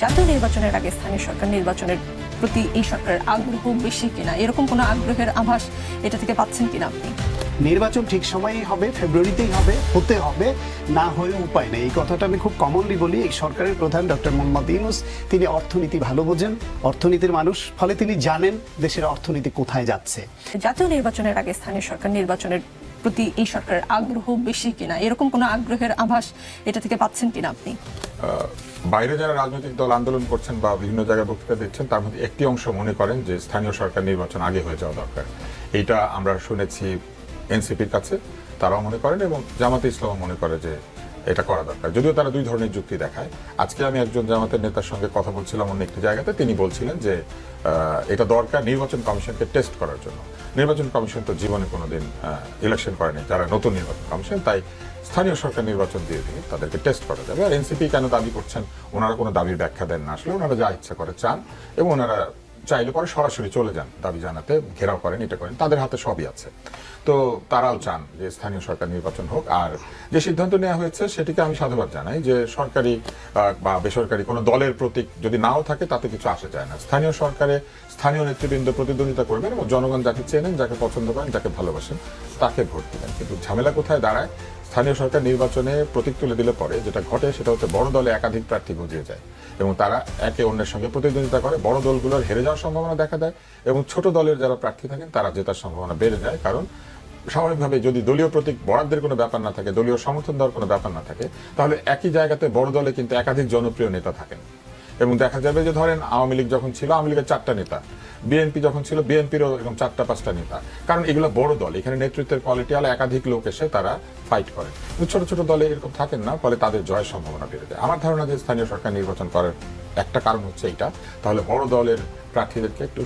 জাতীয় নির্বাচনের আগে স্থানীয় সরকার নির্বাচনের প্রতি এই সরকারের আগ্রহ বেশি কিনা? এরকম কোনো আগ্রহের আভাস এটা থেকে পাচ্ছেন কিনা আপনি? নির্বাচন ঠিক সময়েই হবে ফেব্রুয়ারিতেই হবে হতে হবে না হয়ে উপায় নেই। এই কথাটা আমি খুব কমনলি বলি। এই সরকারের প্রধান ডক্টর মোহাম্মদ ইউনুস তিনি অর্থনীতি ভালো বোঝেন। অর্থনীতির মানুষ ফলে তিনি জানেন দেশের অর্থনীতি কোথায় যাচ্ছে। জাতীয় নির্বাচনের আগে স্থানীয় সরকার নির্বাচনের প্রতি এই সরকারের আগ্রহ বেশি কিনা? এরকম কোনো আগ্রহের আভাস এটা থেকে পাচ্ছেন কিনা আপনি? আহ, বাইরে যারা রাজনৈতিক দল আন্দোলন করছেন বা বিভিন্ন জায়গায় বক্তৃতা দিচ্ছেন, তার মধ্যে একটি অংশ মনে করেন যে স্থানীয় সরকার নির্বাচন আগে হয়ে যাওয়া দরকার। এইটা আমরা শুনেছি এনসিপির কাছে, তারাও মনে করেন এবং জামাতে ইসলামও মনে করে যে এটা করা দরকার। যদিও তারা দুই ধরনের যুক্তি দেখায়। আজকে আমি একজন জামাতের নেতার সঙ্গে কথা বলছিলাম অন্য একটি জায়গাতে। তিনি বলছিলেন যে এটা দরকার নির্বাচন কমিশনকে টেস্ট করার জন্য। নির্বাচন কমিশন তো জীবনে কোনোদিন ইলেকশন করেনি যারা নতুন নির্বাচন কমিশন, তাই স্থানীয় সরকার নির্বাচন দিয়ে দিয়ে তাদেরকে টেস্ট করা যাবে। আর এনসিপি কেন দাবি করছেন? ওনারা কোনো দাবির ব্যাখ্যা দেন না আসলে। ওনারা যা ইচ্ছা করে চান এবং ওনারা চাইলে পরে সরাসরি চলে যান। দাবি জানাতে ঘেরাও করেন, এটা করেন। তাদের হাতে সবই আছে। তো তারাও চান যে স্থানীয় সরকার নির্বাচন হোক। আর যে সিদ্ধান্ত নেওয়া হয়েছে, সেটিকে আমি সাধুবাদ জানাই যে সরকারি বা বেসরকারি কোনো দলের প্রতীক যদি নাও থাকে, তাতে কিছু আসে যায় না। স্থানীয় সরকারে স্থানীয় নেতৃবৃন্দ প্রতিদ্বন্দ্বিতা করবেন এবং জনগণ যাকে চেনেন, যাকে পছন্দ করেন, যাকে ভালোবাসেন, তাকে ভোট দিবেন। কিন্তু ঝামেলা কোথায় দাঁড়ায়? স্থানীয় সরকার নির্বাচনে প্রতীক তুলে দিলে পরে যেটা ঘটে, সেটা হচ্ছে বড় দলে একাধিক প্রার্থী গজিয়ে যায় এবং তারা একে অন্যের সঙ্গে প্রতিদ্বন্দ্বিতা করে। বড় দলগুলোর হেরে যাওয়ার সম্ভাবনা দেখা দেয় এবং ছোট দলের যারা প্রার্থী থাকেন, তারা জেতার সম্ভাবনা বেড়ে যায়। কারণ স্বাভাবিকভাবে যদি দলীয় প্রতীক বরাদ্দের কোনো ব্যাপার না থাকে, দলীয় সমর্থন দেওয়ার কোনো ব্যাপার না থাকে, তাহলে একই জায়গাতে বড় দলে কিন্তু একাধিক জনপ্রিয় নেতা থাকেন। এবং দেখা যাবে যে ধরেন আওয়ামী লীগ যখন ছিল, আওয়ামী লীগের চারটা নেতা, বিএনপি যখন ছিল, বিএনপিরও এরকম চারটা, পাঁচটা নেতা। কারণ এগুলো বড় দল, এখানে নেতৃত্বের কোয়ালিটি আলা একাধিক লোক এসে তারা ফাইট করে। ছোট ছোট দলে এরকম থাকেন না, ফলে তাদের জয়ের সম্ভাবনা বেড়ে যায়। আমার ধারণা যে স্থানীয় সরকার নির্বাচন করার একটা কারণ হচ্ছে এইটা। তাহলে বড় দলের প্রার্থীদেরকে একটু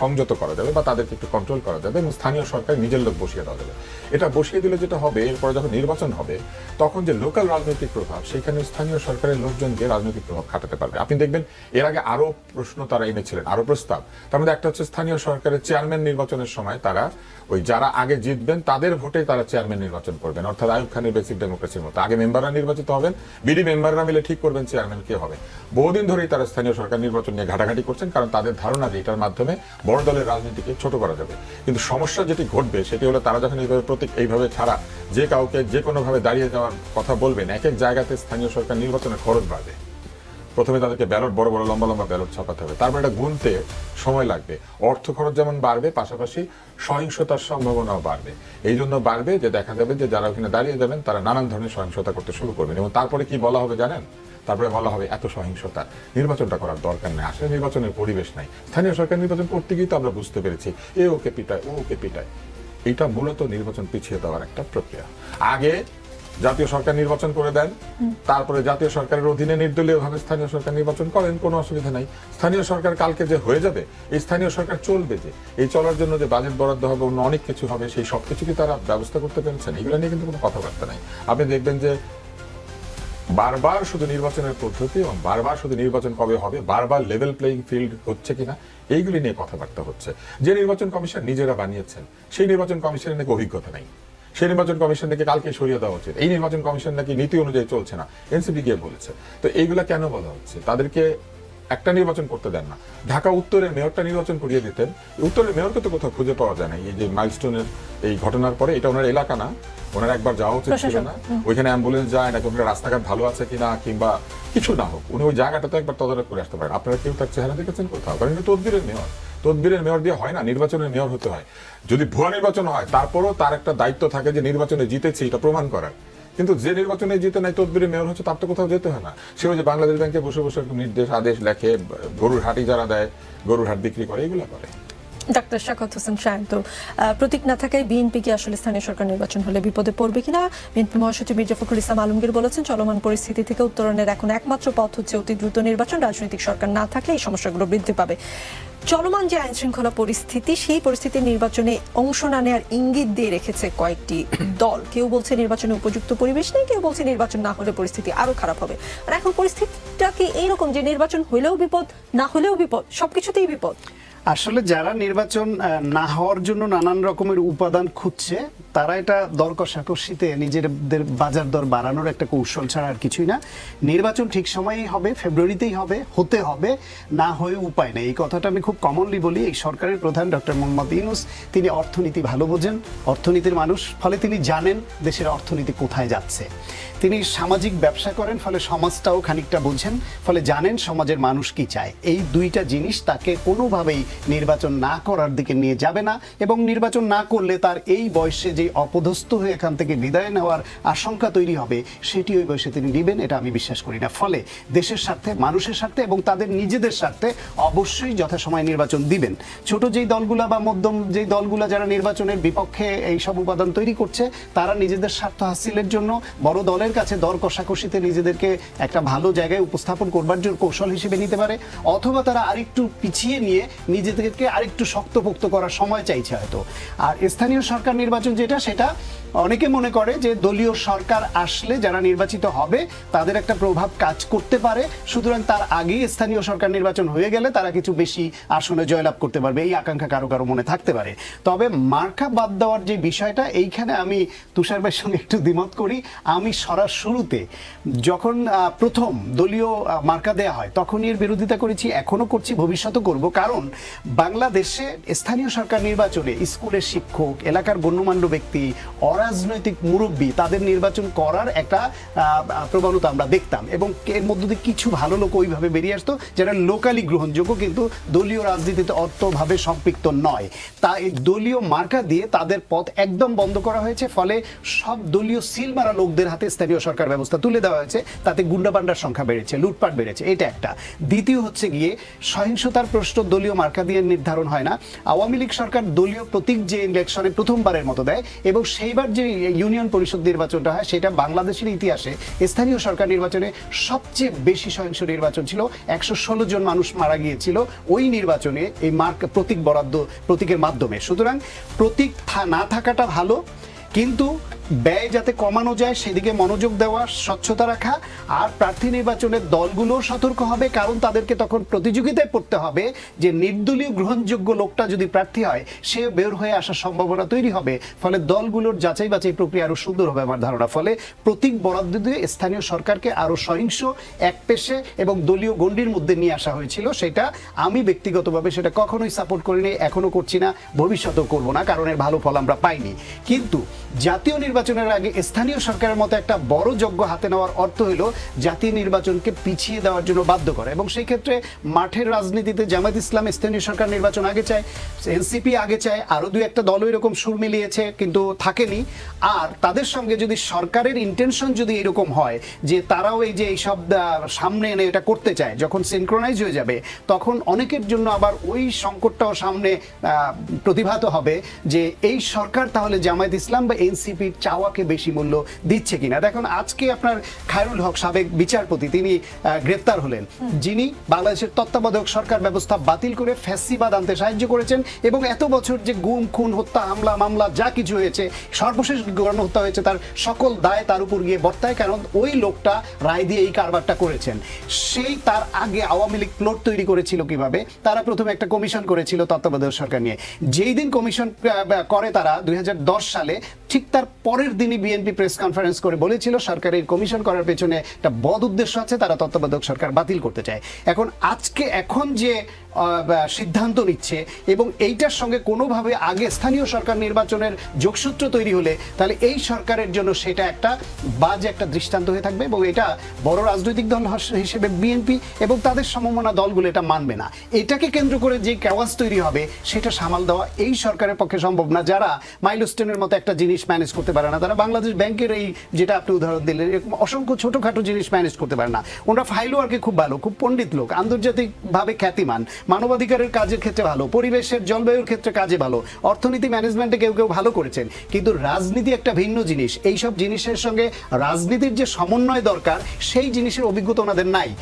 সংযত করা যাবে বা তাদেরকে একটু কন্ট্রোল করা যাবে এবং স্থানীয় সরকার নিজের লোক বসিয়ে দেওয়া যাবে। এটা বসিয়ে দিলে যেটা হবে, এরপরে যখন নির্বাচন হবে, তখন যে লোকাল রাজনৈতিক প্রভাব, সেখানে স্থানীয় সরকারের লোকজনকে রাজনৈতিক প্রভাব খাটাতে পারবে। আপনি দেখবেন এর আগে আরও প্রশ্ন তারা এনেছিলেন, আরও প্রস্তাব। তার মধ্যে একটা হচ্ছে স্থানীয় সরকারের চেয়ারম্যান নির্বাচনের সময় তারা ওই যারা আগে জিতবেন, তাদের ভোটে তারা চেয়ারম্যান নির্বাচন করবেন। অর্থাৎ আয়ুব খানের বেসিক ডেমোক্রেসির মতো। আগে মেম্বাররা নির্বাচিত হবেন বিডি মেম্বাররা মিলে ঠিক করবেন চেয়ারম্যান কে হবে। বহুদিন ধরেই তারা স্থানীয় সরকার নির্বাচন নিয়ে ঘাটাঘাটি করছেন, কারণ তাদের ধারণা যে এটার মাধ্যমে বড় দলের রাজনীতিকে ছোট করা যাবে। কিন্তু সমস্যা যেটি ঘটবে, সেটি হলো তারা যখন এইভাবে প্রতীক, এইভাবে ছাড়া যে কাউকে যে কোনোভাবে দাঁড়িয়ে যাওয়ার কথা বলবেন, এক এক জায়গাতে স্থানীয় সরকার নির্বাচনের খরচ বাড়বে। প্রথমে তাদেরকে ব্যালট, বড় বড়, লম্বা লম্বা ব্যালট ছাপাতে হবে। তারপর এটা গুনতে সময় লাগবে। অর্থ খরচ যেমন বাড়বে, পাশাপাশি সহিংসতার সম্ভাবনাও বাড়বে। এই জন্য বাড়বে যে দেখা যাবে যে যারা ওখানে দাঁড়িয়ে যাবেন, তারা নানান ধরনের সহিংসতা করতে শুরু করবেন। এবং তারপরে কি বলা হবে জানেন? তারপরে বলা হবে এত সহিংসতা। নির্বাচনটা করার দরকার নেই। আসলে নির্বাচনের পরিবেশ নাই। স্থানীয় সরকার নির্বাচন করতে গিয়ে তো আমরা বুঝতে পেরেছি। এ ওকে পিটায় ও ওকে পিটায়। এটা মূলত নির্বাচন পিছিয়ে দেওয়ার একটা প্রক্রিয়া। আগে জাতীয় সরকার নির্বাচন করে দেন তারপরে জাতীয় সরকারের অধীনে নির্দলীয় ভাবে স্থানীয় সরকার নির্বাচন করেন কোনো অসুবিধা নাই। স্থানীয় সরকার কালকে যে হয়ে যাবে এই স্থানীয় সরকার চলবে যে। এই চলার জন্য যে বাজেট বরাদ্দ হবে অন্য অনেক কিছু হবে সেই সব কিছু কি তারা ব্যবস্থা করতে পেরেছেন? এগুলো নিয়ে কিন্তু কোনো কথাবার্তা নাই। আপনি দেখবেন যে বারবার শুধু নির্বাচনের পদ্ধতি এবং বারবার শুধু নির্বাচন কবে হবে, বারবার লেভেল প্লেইং ফিল্ড হচ্ছে কিনা, এইগুলি নিয়ে কথাবার্তা হচ্ছে। যে নির্বাচন কমিশন নিজেরা বানিয়েছেন, সেই নির্বাচন কমিশনের নাকি অভিজ্ঞতা নেই। সেই নির্বাচন কমিশন নাকি কালকে সরিয়ে দেওয়া উচিত। এই নির্বাচন কমিশন নাকি নীতি অনুযায়ী চলছে না, এনসিপি গিয়ে বলেছে। তো এইগুলা কেন বলা হচ্ছে? তাদেরকে একটা নির্বাচন করতে দেন না। ঢাকা উত্তরের মেয়রটা নির্বাচন করিয়ে দিতেন। উত্তরের মেয়রকে তো কোথাও খুঁজে পাওয়া যায় না। এই যে মাইলস্টোনের এই ঘটনার পরে এটা ওনার এলাকা না। ওনার একবার যাওয়া উচিত ছিল না। ওইখানে অ্যাম্বুলেন্স যায় নাকি ওখানে রাস্তাঘাট ভালো আছে কিনা কিংবা কিছু না হোক উনি ওই জায়গাটাতে একবার তদারক করে আসতে পারেন। আপনারা কেউ তার চেহারা দেখেছেন কোথাও? কারণ এটা তদবিরের মেয়র। তদবিরের মেয়র দিয়ে হয় না নির্বাচনের মেয়র হতে হয়। যদি ভুয়া নির্বাচন হয় তারপরও তার একটা দায়িত্ব থাকে যে নির্বাচনে জিতেছি এটা প্রমাণ করার। কিন্তু যে নির্বাচনে জিতে নাই তদবিরে মেয়র হচ্ছে, তার তো কোথাও যেতে হয় না। সে হচ্ছে বাংলাদেশ ব্যাংকে বসে বসে নির্দেশ, আদেশ লেখে, গরুর হাটই যারা দেয়, গরুর হাট বিক্রি করে, এগুলো করে। ডাক্তার শাখাত হোসেন শায়ন তো আহ, প্রতীক না থাকায় বিএনপি কি আসলে স্থানীয় সরকার নির্বাচন হলে বিপদে পড়বে কিনা? বিএনপি মহাসচিব মির্জা ফখরুল ইসলাম আলমগীর বলেছেন চলমান পরিস্থিতি থেকে উত্তরণের এখন একমাত্র পথ হচ্ছে অতি দ্রুত নির্বাচন রাজনৈতিক সরকার না থাকলে এই সমস্যাগুলো বৃদ্ধি পাবে। চলমান যে আইন শৃঙ্খলা পরিস্থিতি সেই পরিস্থিতি নির্বাচনে অংশ না নেওয়ার ইঙ্গিত দিয়ে রেখেছে কয়েকটি দল। কেউ বলছে নির্বাচনে উপযুক্ত পরিবেশ নেই কেউ বলছে নির্বাচন না হলে পরিস্থিতি আরও খারাপ হবে। আর এখন পরিস্থিতিটা কি এইরকম যে নির্বাচন হলেও বিপদ না হলেও বিপদ সবকিছুতেই বিপদ? আসলে যারা নির্বাচন না হওয়ার জন্য নানান রকমের উপাদান খুঁজছে তারা এটা দর কষাকষিতে নিজেদের বাজার দর বাড়ানোর একটা কৌশল ছাড়া আর কিছুই না। নির্বাচন ঠিক সময়েই হবে, ফেব্রুয়ারিতেই হবে, হতে হবে, না হয়ে উপায় নেই। এই কথাটা আমি খুব কমনলি বলি। এই সরকারের প্রধান ডক্টর মোহাম্মদ ইউনুস, তিনি অর্থনীতি ভালো বোঝেন। অর্থনীতির মানুষ, ফলে তিনি জানেন দেশের অর্থনীতি কোথায় যাচ্ছে। তিনি সামাজিক ব্যবসা করেন, ফলে সমাজটাও খানিকটা বোঝেন, ফলে জানেন সমাজের মানুষ কি চায়। এই দুইটা জিনিস তাকে কোনোভাবেই নির্বাচন না করার দিকে নিয়ে যাবে না, এবং নির্বাচন না করলে তার এই বয়সে যে অপদস্থ হয়ে এখান থেকে বিদায় নেওয়ার আশঙ্কা তৈরি হবে সেটি ওই বয়সে তিনি নেবেন, এটা আমি বিশ্বাস করি না। ফলে দেশের স্বার্থে, মানুষের স্বার্থে এবং তাদের নিজেদের স্বার্থে অবশ্যই যথাসময়ে নির্বাচন দিবেন। ছোট যেই দলগুলা বা মধ্যম যেই দলগুলা যারা নির্বাচনের বিপক্ষে এই সব উপাদান তৈরি করছে, তারা নিজেদের স্বার্থ হাসিলের জন্য বড় দলের কাছে দর কষাকষিতে নিজেদেরকে একটা ভালো জায়গায় উপস্থাপন করবার জন্য কৌশল হিসেবে নিতে পারে, অথবা তারা আরেকটু পিছিয়ে নিয়ে নিজেদেরকে আরেকটু শক্তপোক্ত করার সময় চাইছে হয়তো। আর স্থানীয় সরকার নির্বাচন যেটা সেটা? অনেকে মনে করে যে দলীয় সরকার আসলে যারা নির্বাচিত হবে, তাদের একটা প্রভাব কাজ করতে পারে। সুতরাং তার আগেই স্থানীয় সরকার নির্বাচন হয়ে গেলে তারা কিছু বেশি আসনে জয়লাভ করতে পারবে। এই আকাঙ্ক্ষা কারও কারও মনে থাকতে পারে। তবে মার্কা বাদ দেওয়ার যে বিষয়টা, এইখানে আমি তুষার ভাইয়ের সঙ্গে একটু দ্বিমত করি। আমি সরার শুরুতে যখন প্রথম দলীয় মার্কা দেয়া হয় তখনই এর বিরোধিতা করেছি এখনও করছি ভবিষ্যতে করব। কারণ বাংলাদেশে স্থানীয় সরকার নির্বাচনে স্কুলের শিক্ষক, এলাকার গণ্যমান্য ব্যক্তি অরাজনৈতিক মুরব্বী, তাদের নির্বাচন করার একটা প্রবণতা আমরা দেখতাম। এবং এর মধ্য দিয়ে কিছু ভালো লোক ওইভাবে বেরিয়ে আসতো, যারা লোকালি গ্রহণযোগ্য, কিন্তু দলীয় রাজনীতিতে অর্থভাবে সম্পৃক্ত নয়। তা এই দলীয় মার্কা দিয়ে তাদের পথ একদম বন্ধ করা হয়েছে, ফলে সব দলীয় সিল মারা লোকদের হাতে স্থানীয় সরকার ব্যবস্থা তুলে দেওয়া হয়েছে, তাতে গুন্ডাপান্ডার সংখ্যা বেড়েছে, লুটপাট বেড়েছে, এটা একটা। দ্বিতীয় হচ্ছে গিয়ে, সহিংসতার প্রশ্ন দলীয় মার্কা দিয়ে নির্ধারণ হয় না। আওয়ামী লীগ সরকার দলীয় প্রতীক যে ইলেকশনে প্রথমবারের মতো দেয় এবং সেইবার যে ইউনিয়ন পরিষদ নির্বাচনটা হয়, সেটা বাংলাদেশের ইতিহাসে স্থানীয় সরকার নির্বাচনে সবচেয়ে বেশি সহিংস নির্বাচন ছিল। একশো ষোলো জন মানুষ মারা গিয়েছিল। ওই নির্বাচনে এই মার্ক প্রতীক বরাদ্দ, প্রতীকের মাধ্যমে। সুতরাং প্রতীক না থাকাটা ভালো, কিন্তু ব্যয় যাতে কমানো যায়, সেদিকে মনোযোগ দেওয়া, স্বচ্ছতা রাখা, আর প্রার্থী নির্বাচনের দলগুলো সতর্ক হবে, কারণ তাদেরকে তখন প্রতিযোগিতায় পড়তে হবে যে নির্দলীয় গ্রহণযোগ্য লোকটা যদি প্রার্থী হয়, সে বের হয়ে আসার সম্ভাবনা তৈরি হবে। ফলে দলগুলোর যাচাই বাছাই প্রক্রিয়া আরও সুন্দর হবে আমার ধারণা। ফলে প্রতীক বরাদ্দ দিয়ে স্থানীয় সরকারকে আরও সহিংস, এক পেশে এবং দলীয় গণ্ডির মধ্যে নিয়ে আসা হয়েছিল, সেটা আমি ব্যক্তিগতভাবে সেটা কখনোই সাপোর্ট করিনি এখনও করছি না, ভবিষ্যতেও করব না, কারণ এর ভালো ফল আমরা পাইনি। কিন্তু জাতীয় নির্বাচনের আগে স্থানীয় সরকারের মতো একটা বড় যজ্ঞ হাতে নেওয়ার অর্থ হলো জাতীয় নির্বাচনকে পিছিয়ে দেওয়ার জন্য বাধ্য করে। এবং সেই ক্ষেত্রে মাঠের রাজনীতিতে জামাত ইসলাম স্থানীয় সরকার নির্বাচন আগে চায়, এনসিপি আগে চায় আরও দুই একটা দলও এরকম সুর মিলিয়েছে, কিন্তু থাকেনি। আর তাদের সঙ্গে যদি সরকারের ইন্টেনশন যদি এরকম হয়, যে তারাও এই যে এইসব সামনে এনে এটা করতে চায়, যখন সিনক্রোনাইজ হয়ে যাবে, তখন অনেকের জন্য আবার ওই সংকটটাও সামনে প্রতিভাত হবে যে এই সরকার তাহলে জামায়াত ইসলাম বা এনসিপির চাওয়াকে বেশি মূল্য দিচ্ছে কিনা। দেখুন আজকে আপনার খায়রুল হক সাবেক বিচারপতি তিনি আহ, গ্রেপ্তার হলেন। যিনি বাংলাদেশের তত্ত্বাবধায়ক সরকার ব্যবস্থা বাতিল করে ফ্যাসিবাদ আনতে সাহায্য করেছেন এবং এত বছর যে গুম খুন হত্যা হামলা মামলা যা কিছু হয়েছে সর্বশেষ গণহত্যা হয়েছে তার সকল দায় তার উপর গিয়ে বর্তায় কারণ ওই লোকটা রায় দিয়ে এই কারবারটা করেছেন। সেই তার আগে আওয়ামী লীগ প্লট তৈরি করেছিল কীভাবে? তারা প্রথমে একটা কমিশন করেছিল তত্ত্বাবধায়ক সরকার নিয়ে। যেই দিন কমিশন করে তারা দুই হাজার দশ সালে ঠিক তার পরের দিনই বিএনপি প্রেস কনফারেন্স করে বলেছিল, সরকারের কমিশন করার পেছনে একটা বদ উদ্দেশ্য আছে, তারা তত্ত্বাবধায়ক সরকার বাতিল করতে চায়। এখন আজকে, এখন যে সিদ্ধান্ত নিচ্ছে এবং এইটার সঙ্গে কোনোভাবে আগে স্থানীয় সরকার নির্বাচনের যোগসূত্র তৈরি হলে, তাহলে এই সরকারের জন্য সেটা একটা বাজে একটা দৃষ্টান্ত হয়ে থাকবে এবং এটা বড় রাজনৈতিক দল হিসেবে বিএনপি এবং তাদের সমমনা দলগুলো এটা মানবে না। এটাকে কেন্দ্র করে যে ক্যাওয়াজ তৈরি হবে, সেটা সামাল দেওয়া এই সরকারের পক্ষে সম্ভব না। যারা মাইলস্টোনের মতো একটা জিনিস ম্যানেজ করতে পারে না। তারা বাংলাদেশ ব্যাংকের এই যেটা আপনি উদাহরণ দিলেন, এরকম অসংখ্য ছোটখাটো জিনিস ম্যানেজ করতে পারে না। ওনারা ফাইলও আর কি খুব ভালো, খুব পণ্ডিত লোক, আন্তর্জাতিকভাবে খ্যাতিমান। মানবাধিকারের কাজের ক্ষেত্রে ভালো, পরিবেশের, জলবায়ুর ক্ষেত্রে কাজে ভালো, অর্থনীতি ম্যানেজমেন্টে কেউ কেউ ভালো করেছেন। কিন্তু রাজনীতি একটা ভিন্ন জিনিস। এই সব জিনিসের সঙ্গে রাজনীতির যে সমন্বয় দরকার, সেই জিনিসের অভিজ্ঞতা ওনাদের নাই।